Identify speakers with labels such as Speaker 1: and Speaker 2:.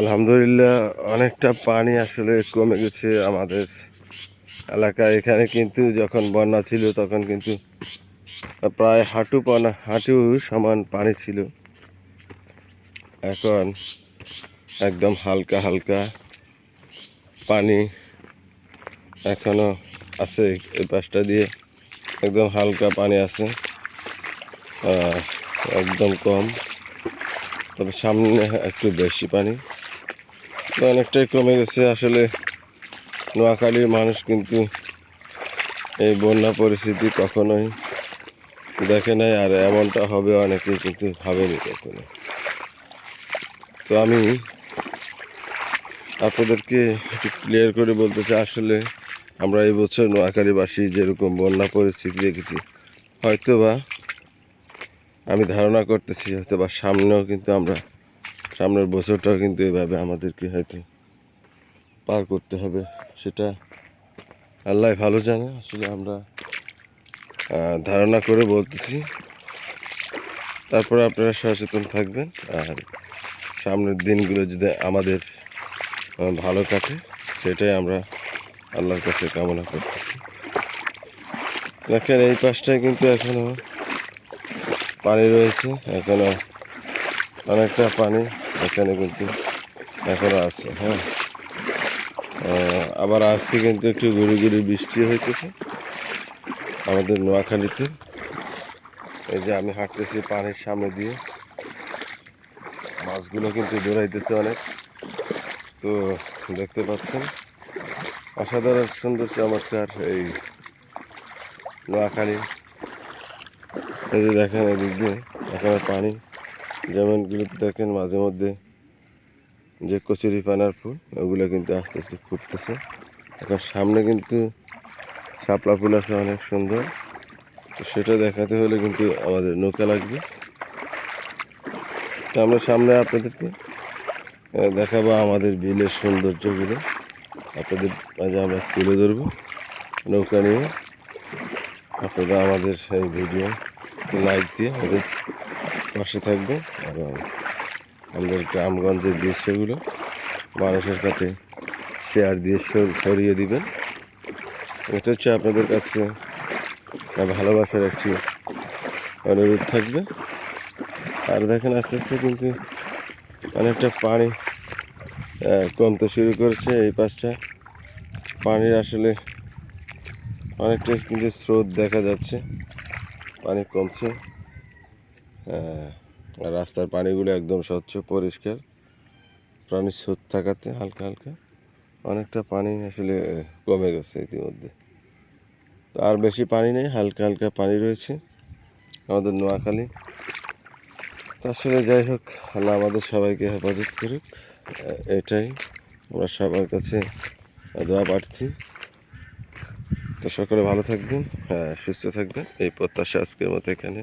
Speaker 1: আলহামদুলিল্লাহ, অনেকটা পানি আসলে কমে গেছে আমাদের এলাকায়। এখানে কিন্তু যখন বন্যা ছিল, তখন কিন্তু প্রায় হাঁটু পানা, হাঁটু সমান পানি ছিল। এখন একদম হালকা হালকা পানি এখনও আছে, এই পাশটা দিয়ে একদম হালকা পানি আছে। একদম কম, তবে সামনে একটু বেশি পানি। তো অনেকটাই কমে গেছে। আসলে নোয়াখালীর মানুষ কিন্তু এই বন্যা পরিস্থিতি কখনোই দেখে নাই, আর এমনটা হবে অনেকেই কিন্তু ভাবেনি কখনো তো আমি আপনাদেরকে একটু ক্লিয়ার করে বলতে চাই, আসলে আমরা এই বছর নোয়াখালীবাসী যেরকম বন্যা পরিস্থিতি দেখেছি হয়তো বা আমি ধারণা করতেছি হয়তো বা সামনেও কিন্তু আমরা সামনের বছরটাও কিন্তু এভাবে আমাদেরকে হয়তো পার করতে হবে, সেটা আল্লাহ ভালো জানে। আসলে আমরা ধারণা করে বলতেছি। তারপরে আপনারা সচেতন থাকবেন, আর সামনের দিনগুলো যদি আমাদের ভালো কাটে, সেটাই আমরা আল্লাহর কাছে কামনা করতেছি। দেখেন, এই পাশটায় কিন্তু এখনও পানি রয়েছে, এখনও অনেকটা পানি এখানে কিন্তু এখনও আছে হ্যাঁ। আবার আজকে কিন্তু একটু গুড়ি গুড়ি বৃষ্টি হইতেছে আমাদের নোয়াখালীতে। এই যে আমি হাঁটতেছি পানির সামনে দিয়ে। মাছগুলো কিন্তু দৌড়াইতেছে অনেক। তো দেখতে পাচ্ছেন, অসাধারণ সুন্দর চমৎকার এই নোয়াখালী। এই যে দেখেন এদিক দিয়ে এখানে পানি। যেমনগুলোতে দেখেন মাঝে মধ্যে যে কচুরি পানার ফুল, ওগুলো কিন্তু আস্তে আস্তে ফুটতেছে। এখন সামনে কিন্তু শাপলা ফুল আছে অনেক সুন্দর। তো সেটা দেখাতে হলে কিন্তু আমাদের নৌকা লাগবে। তো আমরা সামনে আপনাদেরকে দেখাবো আমাদের বিলের সৌন্দর্যগুলো। আপনাদের মাঝে আমরা তুলে ধরবো নৌকা নিয়ে। আপনারা আমাদের সেই ভিডিও লাইক দিয়ে আমাদের পাশে থাকবেন এবং আমাদের গ্রামগঞ্জের দৃশ্যগুলো মানুষের কাছে শেয়ার দিয়ে ছড়িয়ে দিবেন। এটা হচ্ছে আপনাদের কাছে ভালোবাসার একটি অনুরোধ থাকবে। আর দেখেন আস্তে আস্তে কিন্তু অনেকটা পানি কমতে শুরু করেছে এই পাশটা। পানির আসলে অনেকটা কিন্তু স্রোত দেখা যাচ্ছে, পানি কমছে। আর রাস্তার পানিগুলো একদম স্বচ্ছ, পরিষ্কার। প্রাণীর স্রোত থাকাতে হালকা হালকা। অনেকটা পানি আসলে কমে গেছে ইতিমধ্যে। তো আর বেশি পানি নেই, হালকা হালকা পানি রয়েছে আমাদের নোয়াখালী। তো আসলে যাই হোক, আল্লাহ আমাদের সবাইকে হেফাজত করুক। এটাই আমরা সবার কাছে দোয়া প্রার্থী তো সকলে ভালো থাকবেন হ্যাঁ সুস্থ থাকবেন। এই প্রত্যাশা আজকের মতো এখানে।